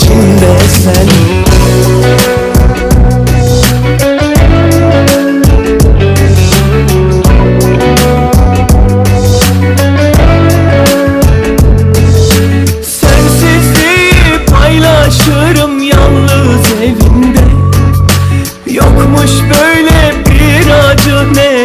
içimde sen. Sensizliği paylaşırım yalnız evimde. Yokmuş böyle bir acı ne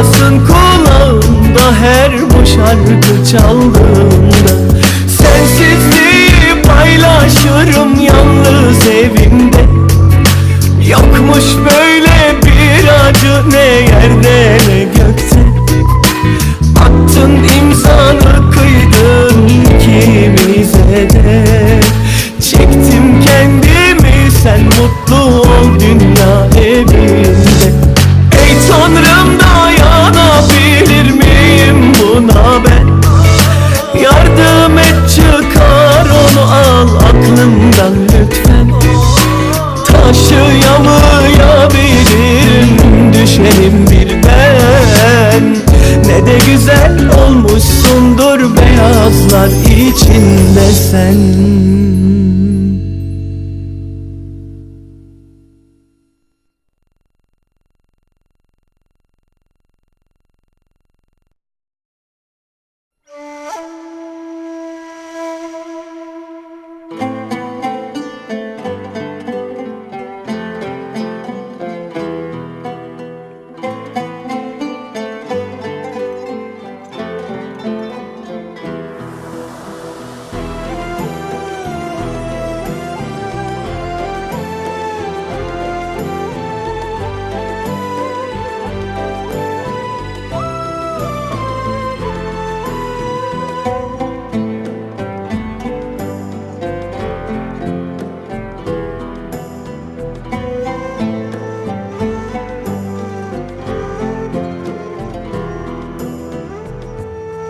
Çınlasın kulağımda her bu şarkı çaldığımda. Sensizliği paylaşırım yalnız evimde. Yokmuş böyle bir acı ne güzel olmuşsundur beyazlar içinde sen.